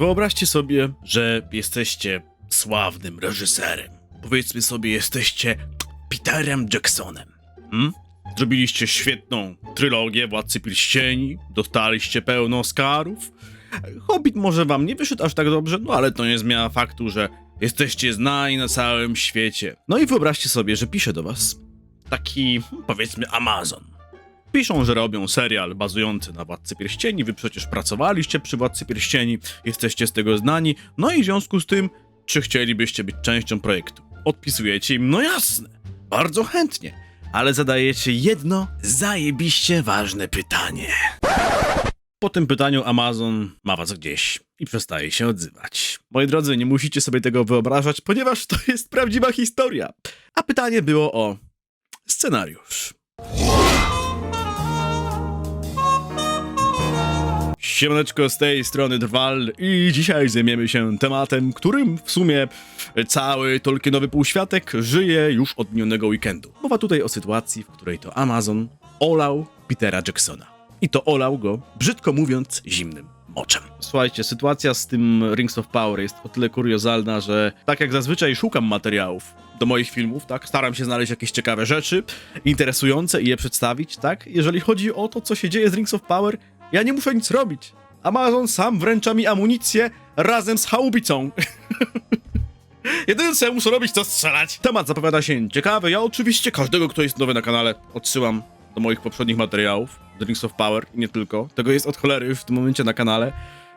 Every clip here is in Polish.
Wyobraźcie sobie, że jesteście sławnym reżyserem. Powiedzmy sobie, jesteście Peterem Jacksonem. Hmm? Zrobiliście świetną trylogię Władcy Pierścieni, dostaliście pełno Oscarów. Hobbit może wam nie wyszedł aż tak dobrze, no ale to nie zmienia faktu, że jesteście znani na całym świecie. No i wyobraźcie sobie, że pisze do was taki, hmm, powiedzmy, Amazon. Piszą, że robią serial bazujący na Władcy Pierścieni, wy przecież pracowaliście przy Władcy Pierścieni, jesteście z tego znani, no i w związku z tym, czy chcielibyście być częścią projektu? Odpisujecie im, no jasne, bardzo chętnie, ale zadajecie jedno zajebiście ważne pytanie. Po tym pytaniu Amazon ma was gdzieś i przestaje się odzywać. Moi drodzy, nie musicie sobie tego wyobrażać, ponieważ to jest prawdziwa historia. A pytanie było o scenariusz. Siemaneczko, z tej strony Drwal i dzisiaj zajmiemy się tematem, którym w sumie cały Tolkienowy półświatek żyje już od minionego weekendu. Mowa tutaj o sytuacji, w której to Amazon olał Petera Jacksona. I to olał go, brzydko mówiąc, zimnym moczem. Słuchajcie, sytuacja z tym Rings of Power jest o tyle kuriozalna, że tak jak zazwyczaj szukam materiałów do moich filmów, tak, staram się znaleźć jakieś ciekawe rzeczy, interesujące i je przedstawić, tak. Jeżeli chodzi o to, co się dzieje z Rings of Power, ja nie muszę nic robić. Amazon sam wręcza mi amunicję razem z haubicą. Jedyne co ja muszę robić to strzelać. Temat zapowiada się ciekawy. Ja oczywiście każdego, kto jest nowy na kanale, odsyłam do moich poprzednich materiałów, The Rings of Power i nie tylko. Tego jest od cholery w tym momencie na kanale.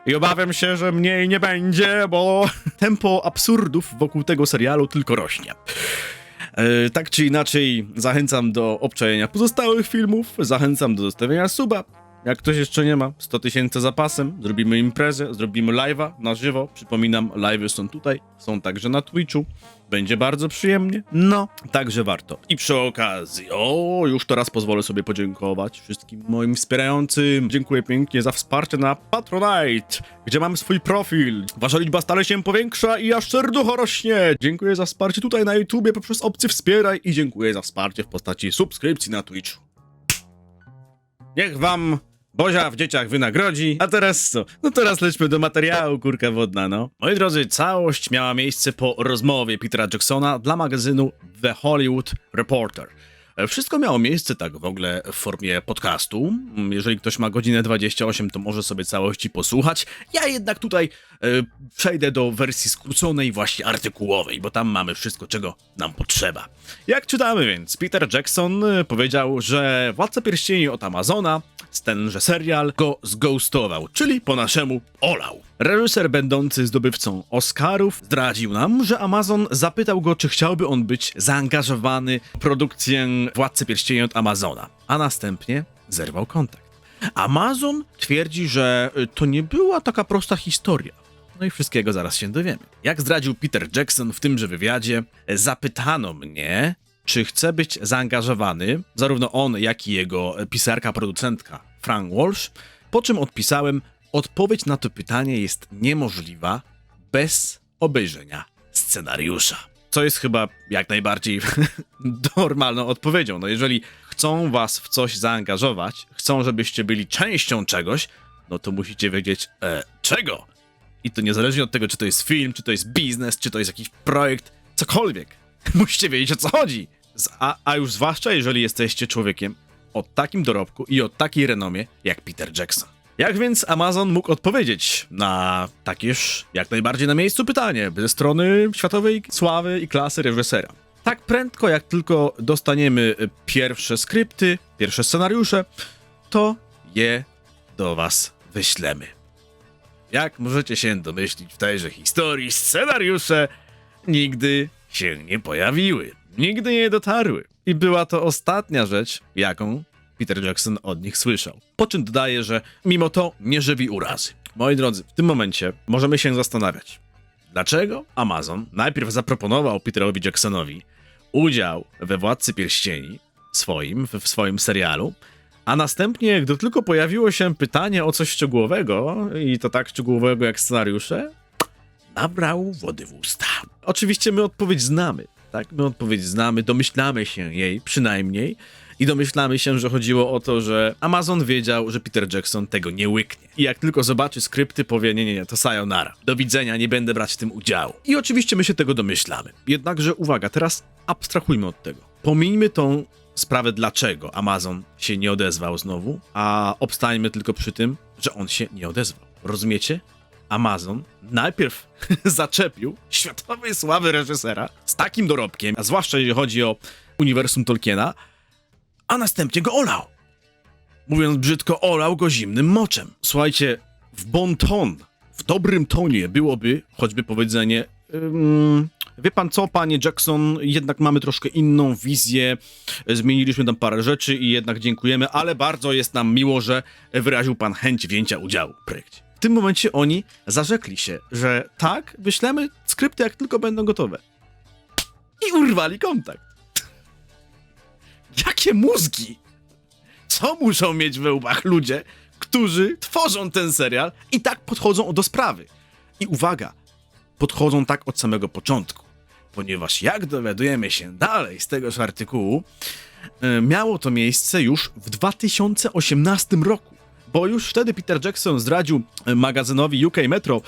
I obawiam się, że mniej nie będzie, bo tempo absurdów wokół tego serialu tylko rośnie. E, tak czy inaczej, zachęcam do obczajenia pozostałych filmów, zachęcam do zostawienia suba. Jak ktoś jeszcze nie ma, 100 tysięcy zapasem, zrobimy imprezę, zrobimy live'a na żywo. Przypominam, live'y są tutaj, są także na Twitchu. Będzie bardzo przyjemnie. No, także warto. I przy okazji, o, już teraz pozwolę sobie podziękować wszystkim moim wspierającym. Dziękuję pięknie za wsparcie na Patronite, gdzie mamy swój profil. Wasza liczba stale się powiększa i aż serducho rośnie. Dziękuję za wsparcie tutaj na YouTubie poprzez opcję wspieraj i dziękuję za wsparcie w postaci subskrypcji na Twitchu. Niech wam Bozia w dzieciach wynagrodzi. A teraz co? No teraz lećmy do materiału, kurka wodna, no. Moi drodzy, całość miała miejsce po rozmowie Petera Jacksona dla magazynu The Hollywood Reporter. Wszystko miało miejsce tak w ogóle w formie podcastu. Jeżeli ktoś ma godzinę 28, to może sobie całości posłuchać. Ja jednak tutaj e, przejdę do wersji skróconej, właśnie artykułowej, bo tam mamy wszystko, czego nam potrzeba. Jak czytamy więc, Peter Jackson e, powiedział, że Władca Pierścieni od Amazona, tenże serial, go zghostował, czyli po naszemu olał. Reżyser będący zdobywcą Oscarów zdradził nam, że Amazon zapytał go, czy chciałby on być zaangażowany w produkcję Władcy Pierścieni od Amazona, a następnie zerwał kontakt. Amazon twierdzi, że y, to nie była taka prosta historia. No i wszystkiego zaraz się dowiemy. Jak zdradził Peter Jackson w tymże wywiadzie, zapytano mnie, czy chce być zaangażowany, zarówno on, jak i jego pisarka, producentka Frank Walsh, po czym odpisałem, odpowiedź na to pytanie jest niemożliwa bez obejrzenia scenariusza. Co jest chyba jak najbardziej normalną odpowiedzią. No jeżeli chcą was w coś zaangażować, chcą, żebyście byli częścią czegoś, no to musicie wiedzieć e, czego. I to niezależnie od tego, czy to jest film, czy to jest biznes, czy to jest jakiś projekt, cokolwiek. Musicie wiedzieć o co chodzi. A, a już zwłaszcza, jeżeli jesteście człowiekiem o takim dorobku i o takiej renomie jak Peter Jackson. Jak więc Amazon mógł odpowiedzieć na takież jak najbardziej na miejscu pytanie ze strony światowej sławy i klasy reżysera? Tak prędko jak tylko dostaniemy y, pierwsze skrypty, pierwsze scenariusze, to je do was wyślemy. Jak możecie się domyślić w tejże historii, scenariusze nigdy się nie pojawiły. Nigdy nie dotarły. I była to ostatnia rzecz, jaką Peter Jackson od nich słyszał. Po czym dodaje, że mimo to nie żywi urazy. Moi drodzy, w tym momencie możemy się zastanawiać, dlaczego Amazon najpierw zaproponował Peterowi Jacksonowi udział we Władcy Pierścieni swoim, w, swoim serialu, a następnie, gdy tylko pojawiło się pytanie o coś szczegółowego, i to tak szczegółowego jak scenariusze, nabrał wody w usta. Oczywiście my odpowiedź znamy, tak? My odpowiedź znamy, domyślamy się jej przynajmniej I domyślamy się, że chodziło o to, że Amazon wiedział, że Peter Jackson tego nie łyknie. I jak tylko zobaczy skrypty, powie: Nie, nie, nie, to sayonara. Do widzenia, nie będę brać w tym udziału. I oczywiście my się tego domyślamy. Jednakże uwaga, teraz abstrahujmy od tego. Pomińmy tą sprawę, dlaczego Amazon się nie odezwał znowu, a obstańmy tylko przy tym, że on się nie odezwał. Rozumiecie? Amazon najpierw zaczepił światowej sławy reżysera z takim dorobkiem, a zwłaszcza jeżeli chodzi o uniwersum Tolkiena, a następnie go olał. Mówiąc brzydko, olał go zimnym moczem. Słuchajcie, w bon ton, w dobrym tonie byłoby choćby powiedzenie wie pan co, panie Jackson, jednak mamy troszkę inną wizję, zmieniliśmy tam parę rzeczy i jednak dziękujemy, ale bardzo jest nam miło, że wyraził pan chęć wzięcia udziału w projekcie. W tym momencie oni zarzekli się, że tak, wyślemy skrypty jak tylko będą gotowe. I urwali kontakt. Jakie mózgi! Co muszą mieć we łbach ludzie, którzy tworzą ten serial i tak podchodzą do sprawy? I uwaga, podchodzą tak od samego początku, ponieważ jak dowiadujemy się dalej z tegoż artykułu, e, miało to miejsce już w 2018 roku, bo już wtedy Peter Jackson zdradził e, magazynowi UK Metro,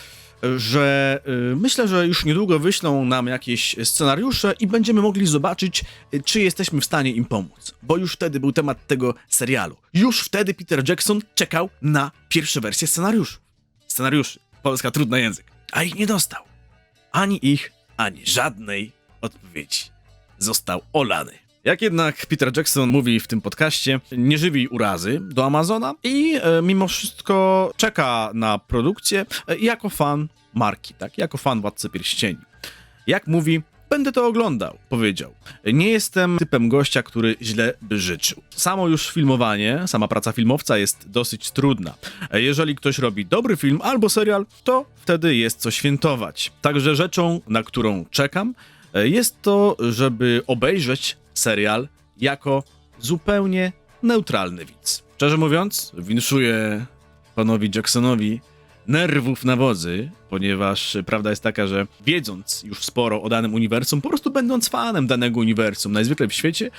że e, myślę, że już niedługo wyślą nam jakieś scenariusze i będziemy mogli zobaczyć, e, czy jesteśmy w stanie im pomóc. Bo już wtedy był temat tego serialu. Już wtedy Peter Jackson czekał na pierwsze wersje scenariuszy. Scenariuszy. Polska trudny język. A ich nie dostał. Ani ich, ani żadnej odpowiedzi. Został olany. Jak jednak Peter Jackson mówi w tym podcaście, nie żywi urazy do Amazona i e, mimo wszystko czeka na produkcję e, jako fan marki, tak? Jako fan Władcy Pierścieni. Jak mówi, będę to oglądał, powiedział. Nie jestem typem gościa, który źle by życzył. Samo już filmowanie, sama praca filmowca jest dosyć trudna. E, Jeżeli ktoś robi dobry film albo serial, to wtedy jest co świętować. Także rzeczą, na którą czekam, e, jest to, żeby obejrzeć serial jako zupełnie neutralny widz. Szczerze mówiąc, winszuję panowi Jacksonowi nerwów na wodzy, ponieważ prawda jest taka, że wiedząc już sporo o danym uniwersum, po prostu będąc fanem danego uniwersum, najzwykle w świecie,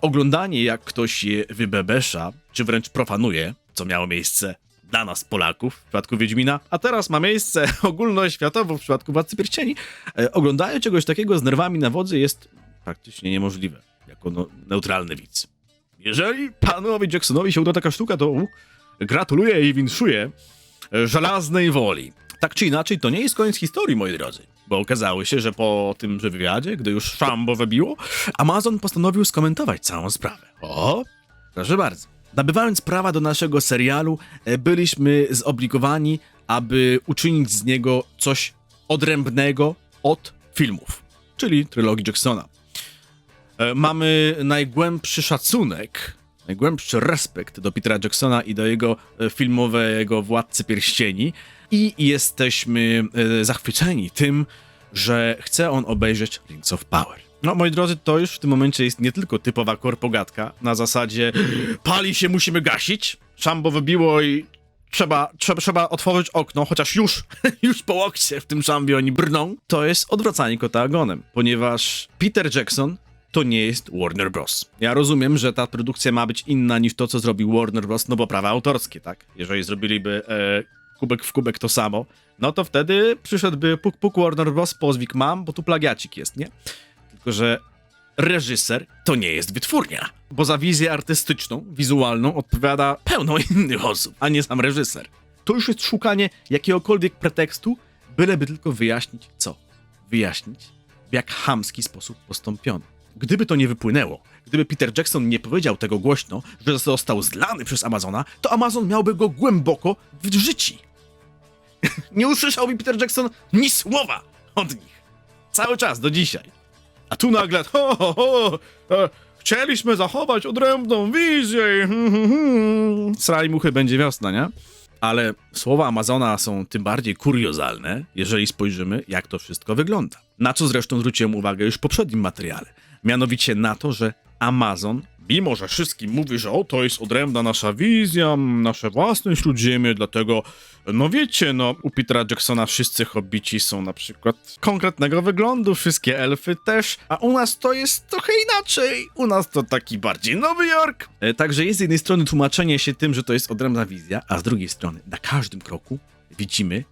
oglądanie jak ktoś je wybebesza, czy wręcz profanuje, co miało miejsce dla nas Polaków w przypadku Wiedźmina, a teraz ma miejsce ogólnoświatowo w przypadku Władcy Pierścieni, e, oglądanie czegoś takiego z nerwami na wodzy jest praktycznie niemożliwe, jako no, neutralny widz. Jeżeli panowi Jacksonowi się uda taka sztuka, to gratuluję i winszuję żelaznej woli. Tak czy inaczej, to nie jest koniec historii, moi drodzy. Bo okazało się, że po tym że wywiadzie, gdy już szambo wybiło, Amazon postanowił skomentować całą sprawę. O, proszę bardzo. Nabywając prawa do naszego serialu, e, byliśmy zobligowani, aby uczynić z niego coś odrębnego od filmów, czyli trylogii Jacksona. E, Mamy najgłębszy szacunek, najgłębszy respekt do Petera Jacksona i do jego e, filmowego Władcy Pierścieni i jesteśmy e, zachwyceni tym, że chce on obejrzeć Rings of Power. No, moi drodzy, to już w tym momencie jest nie tylko typowa korpogatka na zasadzie pali się, musimy gasić, szambo wybiło i trzeba, trzeba, trzeba otworzyć okno, chociaż już, już po łokcie w tym szambie oni brną. To jest odwracanie kota ogonem, ponieważ Peter Jackson to nie jest Warner Bros. Ja rozumiem, że ta produkcja ma być inna niż to, co zrobił Warner Bros., no bo prawa autorskie, tak? Jeżeli zrobiliby e, kubek w kubek to samo, no to wtedy przyszedłby puk puk Warner Bros. pozwik mam, bo tu plagiacik jest, nie? Tylko, że reżyser to nie jest wytwórnia, bo za wizję artystyczną, wizualną odpowiada pełno innych osób, a nie sam reżyser. To już jest szukanie jakiegokolwiek pretekstu, byleby tylko wyjaśnić co? Wyjaśnić, w jak chamski sposób postąpiono. Gdyby to nie wypłynęło, gdyby Peter Jackson nie powiedział tego głośno, że został zlany przez Amazona, to Amazon miałby go głęboko w życi. nie usłyszałby Peter Jackson ni słowa od nich. Cały czas, do dzisiaj. A tu nagle, ho, ho, ho, e, chcieliśmy zachować odrębną wizję. Hmm, hmm, hmm. Srali muchy, będzie wiosna, nie? Ale słowa Amazona są tym bardziej kuriozalne, jeżeli spojrzymy, jak to wszystko wygląda. Na co zresztą zwróciłem uwagę już w poprzednim materiale. Mianowicie na to, że Amazon, mimo że wszystkim mówi, że o, to jest odrębna nasza wizja, nasze własne śródziemie, dlatego, no wiecie, no, u Petera Jacksona wszyscy hobbici są na przykład konkretnego wyglądu, wszystkie elfy też, a u nas to jest trochę inaczej. U nas to taki bardziej Nowy Jork. E, Także jest z jednej strony tłumaczenie się tym, że to jest odrębna wizja, a z drugiej strony na każdym kroku widzimy,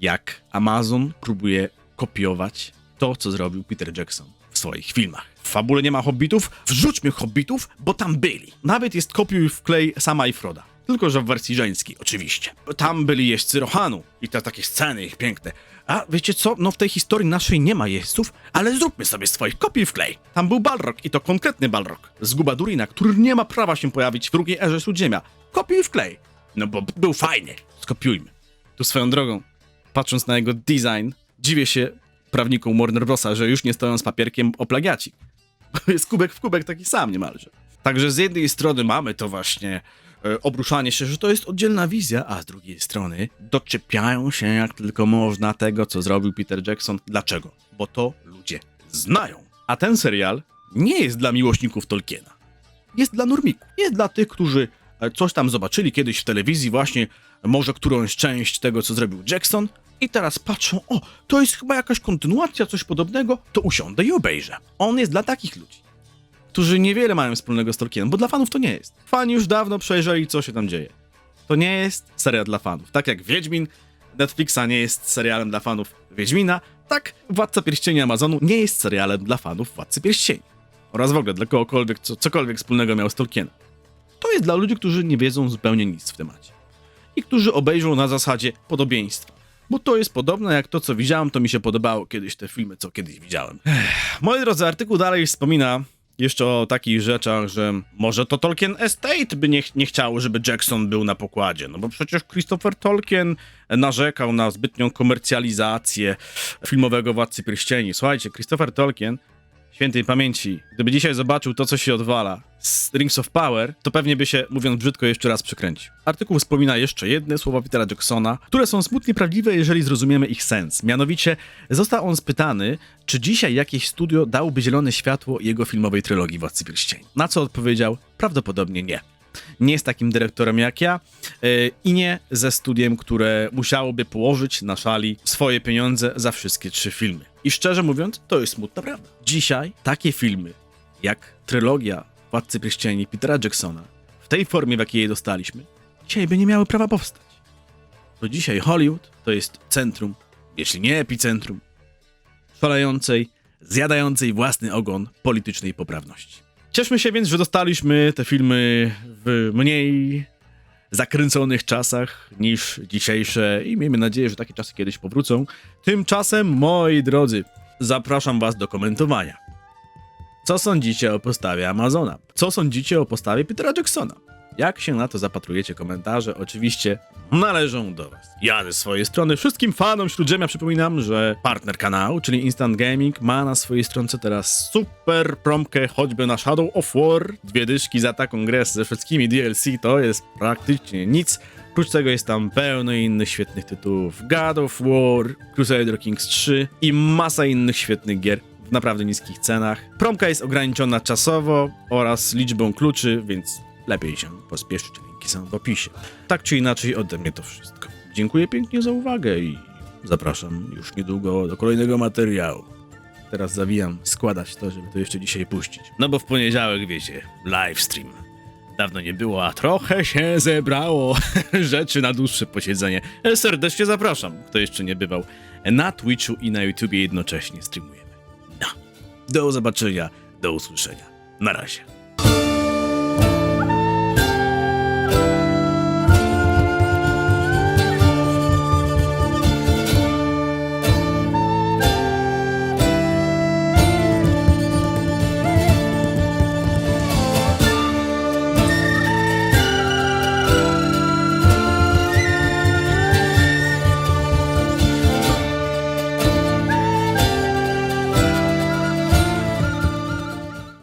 jak Amazon próbuje kopiować to, co zrobił Peter Jackson w swoich filmach. W fabule nie ma hobbitów? Wrzućmy hobbitów, bo tam byli. Nawet jest kopiuj w klej sama i Froda. Tylko, że w wersji żeńskiej, oczywiście. Tam byli jeźdźcy Rohanu i te takie sceny ich piękne. A wiecie co? No w tej historii naszej nie ma jeźdźców, ale zróbmy sobie swoich kopiuj w klej. Tam był Balrog i to konkretny Balrog. Z Gubadurina, który nie ma prawa się pojawić w drugiej erze Śródziemia. Kopiuj w klej. No bo był fajny. Skopiujmy. Tu swoją drogą, patrząc na jego design, dziwię się prawnikom Warner Brosa, że już nie stoją z papierkiem o plagiaci. Jest kubek w kubek taki sam niemalże. Także z jednej strony mamy to właśnie e, obruszanie się, że to jest oddzielna wizja, a z drugiej strony doczepiają się jak tylko można tego, co zrobił Peter Jackson. Dlaczego? Bo to ludzie znają. A ten serial nie jest dla miłośników Tolkiena. Jest dla nurmików. Jest dla tych, którzy coś tam zobaczyli kiedyś w telewizji, właśnie może którąś część tego, co zrobił Jackson, i teraz patrzą, o, to jest chyba jakaś kontynuacja, coś podobnego, to usiądę i obejrzę. On jest dla takich ludzi, którzy niewiele mają wspólnego z Tolkienem, bo dla fanów to nie jest. Fani już dawno przejrzeli, co się tam dzieje. To nie jest serial dla fanów. Tak jak Wiedźmin Netflixa nie jest serialem dla fanów Wiedźmina, tak Władca Pierścieni Amazonu nie jest serialem dla fanów Władcy Pierścieni. Oraz w ogóle dla kogokolwiek, co, cokolwiek wspólnego miał z Tolkienem. To jest dla ludzi, którzy nie wiedzą zupełnie nic w temacie. I którzy obejrzą na zasadzie podobieństwa. Bo to jest podobne jak to, co widziałem, to mi się podobało kiedyś te filmy, co kiedyś widziałem. Moi drodzy, artykuł dalej wspomina jeszcze o takich rzeczach, że może to Tolkien Estate by nie, nie chciał, żeby Jackson był na pokładzie. No bo przecież Christopher Tolkien narzekał na zbytnią komercjalizację filmowego Władcy Pierścieni. Słuchajcie, Christopher Tolkien świętej pamięci, gdyby dzisiaj zobaczył to, co się odwala z Rings of Power, to pewnie by się, mówiąc brzydko, jeszcze raz przekręcił. Artykuł wspomina jeszcze jedne słowa Petera Jacksona, które są smutnie prawdziwe, jeżeli zrozumiemy ich sens. Mianowicie, został on spytany, czy dzisiaj jakieś studio dałoby zielone światło jego filmowej trylogii Władcy Pierścieni. Na co odpowiedział, prawdopodobnie nie. Nie jest takim dyrektorem jak ja yy, i nie ze studiem, które musiałoby położyć na szali swoje pieniądze za wszystkie trzy filmy. I szczerze mówiąc, to jest smutna prawda. Dzisiaj takie filmy jak trylogia Władcy Pierścieni Petera Jacksona w tej formie, w jakiej je dostaliśmy, dzisiaj by nie miały prawa powstać. Bo dzisiaj Hollywood to jest centrum, jeśli nie epicentrum, szalejącej, zjadającej własny ogon politycznej poprawności. Cieszmy się więc, że dostaliśmy te filmy w mniej zakręconych czasach niż dzisiejsze i miejmy nadzieję, że takie czasy kiedyś powrócą. Tymczasem, moi drodzy, zapraszam was do komentowania. Co sądzicie o postawie Amazona? Co sądzicie o postawie Petera Jacksona? Jak się na to zapatrujecie komentarze? Oczywiście należą do was. Ja ze swojej strony wszystkim fanom Śródziemia przypominam, że partner kanału, czyli Instant Gaming, ma na swojej stronce teraz super promkę choćby na Shadow of War. Dwie dyszki za taką grę ze wszystkimi DLC to jest praktycznie nic. Oprócz tego jest tam pełno innych świetnych tytułów. God of War, Crusader Kings 3 i masa innych świetnych gier w naprawdę niskich cenach. Promka jest ograniczona czasowo oraz liczbą kluczy, więc lepiej się pospieszyć. Linki są w opisie. Tak czy inaczej, ode mnie to wszystko. Dziękuję pięknie za uwagę i zapraszam już niedługo do kolejnego materiału. Teraz zawijam składać to, żeby to jeszcze dzisiaj puścić. No bo w poniedziałek, wiecie, livestream. Dawno nie było, a trochę się zebrało rzeczy na dłuższe posiedzenie. Serdecznie zapraszam, kto jeszcze nie bywał. Na Twitchu i na YouTubie jednocześnie streamujemy. No. Do zobaczenia, do usłyszenia. Na razie.